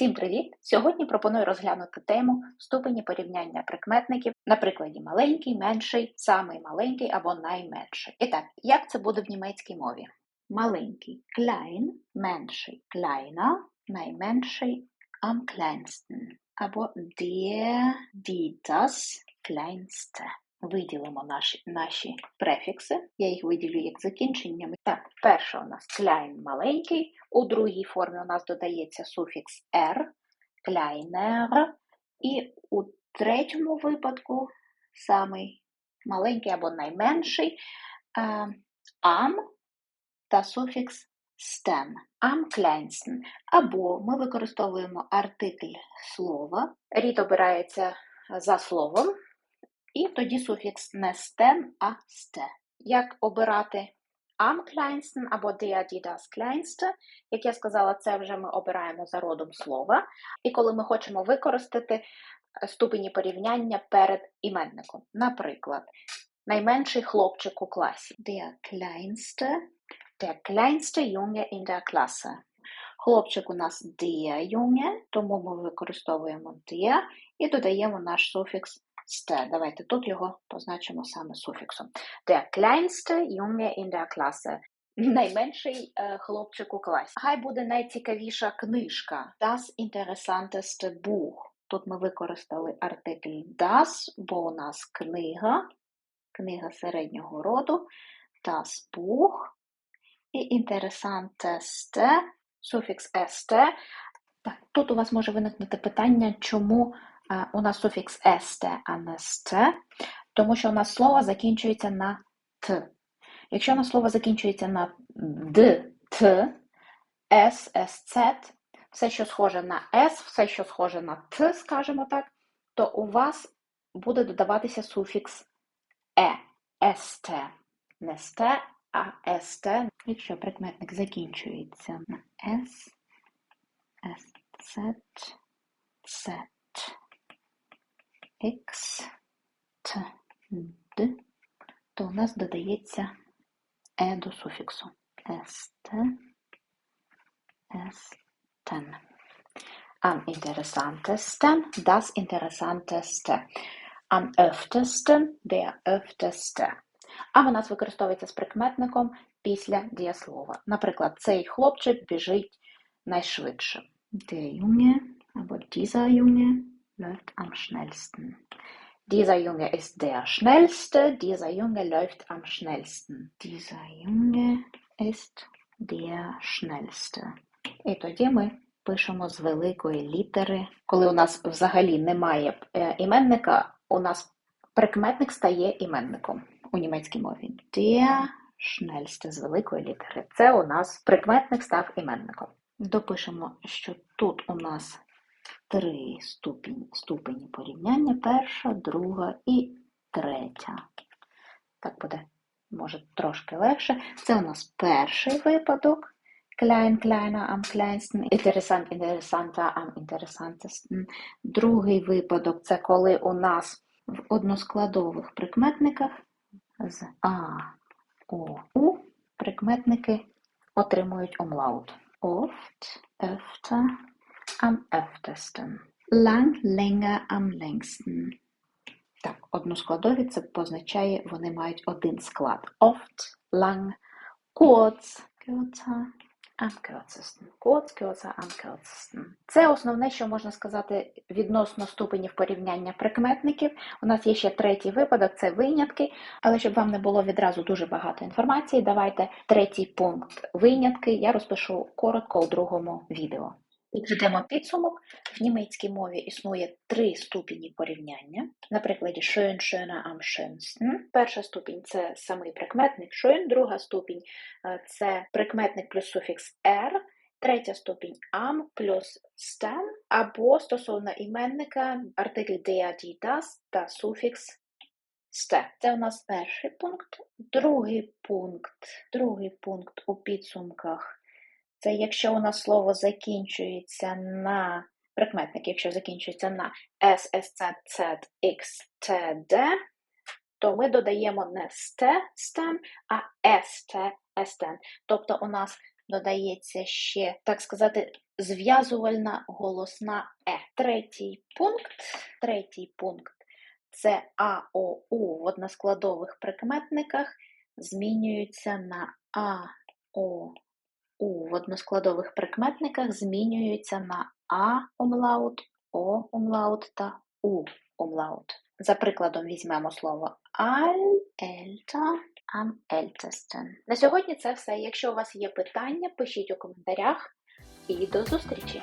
Всім привіт! Сьогодні пропоную розглянути тему ступені порівняння прикметників на прикладі маленький, менший, самий маленький або найменший. І так, як це буде в німецькій мові? Маленький klein, менший kleiner, найменший am kleinsten або der, die, das kleinste. Виділимо наші наші префікси. Я їх виділю як закінченнями. Так, перше у нас klein маленький, у другій формі у нас додається суфікс er, kleiner, і у третьому випадку самий маленький або найменший am та суфікс stem, am kleinsten. Або ми використовуємо артикль слова, рід обирається за словом. І тоді суфікс не стен, а сте. Як обирати am kleinsten або der, die, das kleinste, як я сказала, це вже ми обираємо за родом слова. І коли ми хочемо використати ступені порівняння перед іменником. Наприклад, найменший хлопчик у класі. Der kleinste, der kleinste Junge in der Klasse. Хлопчик у нас der Junge, тому ми використовуємо der і додаємо наш суфікс Ste. Давайте тут його позначимо саме суфіксом. Der kleinste Junge in der Klasse. Найменший е, хлопчик у класі. Хай буде найцікавіша книжка. Das interessanteste Buch. Тут ми використали артикль das, бо у нас книга, книга середнього роду, das Buch. І interessanteste, суфікс este. Так, Тут у вас може виникнути питання, чому у нас суфікс есте, а не сте, тому що у нас слово закінчується на т. Якщо у нас слово закінчується на д, т, с, СЦ, все, що схоже на С, все, що схоже на Т, скажімо так, то у вас буде додаватися суфікс е, есте. Не сте, а есте. Якщо прикметник закінчується на С, СЦ, С. X, Д, то у нас додається Е до суфіксу. СТ, Стен. Am interessantesten, das interessanteste. Am öftesten, der öfteste. Am у нас використовується з прикметником після дієслова. Наприклад, цей хлопчик біжить найшвидше. Der Junge або dieser Junge läuft am schnellsten. Dieser Junge ist der schnellste, dieser Junge läuft am schnellsten. Dieser Junge ist der schnellste. І тоді ми пишемо з великої літери. Коли у нас взагалі немає іменника, у нас прикметник стає іменником у німецькій мові. Der schnellste з великої літери. Це у нас прикметник став іменником. Допишемо, що тут у нас три ступені, ступені порівняння, перша, друга і третя. Так буде, може, трошки легше. Це у нас перший випадок. Klein, kleiner, am kleinsten, interessant, interessanter, am interessantesten. Другий випадок це коли у нас в односкладових прикметниках з А, О, У прикметники отримують омлаут. Oft, öfter, am öftesten. Lang, länger, am längsten. Так, односкладові це позначає, вони мають один склад. Oft, lang, kurz, kürzer, am kürzesten. Kurz, kürzer, am kürzesten. Це основне, що можна сказати відносно ступенів порівняння прикметників. У нас є ще третій випадок, це винятки. Але щоб вам не було відразу дуже багато інформації, давайте третій пункт винятки я розпишу коротко у другому відео. Підведемо підсумок. В німецькій мові існує три ступені порівняння. На прикладі schön, schöner, am schönsten. Перша ступінь це самий прикметник schön, друга ступінь це прикметник плюс суфікс er, третя ступінь am плюс stem, або стосовно іменника артикль der, die, das та суфікс сте. Це у нас перший пункт. Другий пункт, другий пункт у підсумках. Це якщо у нас слово закінчується на прикметник, якщо закінчується на S, то ми додаємо не STEM, а STEN. Тобто у нас додається ще, так сказати, зв'язувальна голосна е. Третій пункт. Третій пункт це А, О, У в односкладових прикметниках змінюються на А, О, У односкладових прикметниках змінюються на А умлаут, О умлаут та У умлаут. За прикладом візьмемо слово аль, ельта, am ältesten. На сьогодні це все. Якщо у вас є питання, пишіть у коментарях і до зустрічі!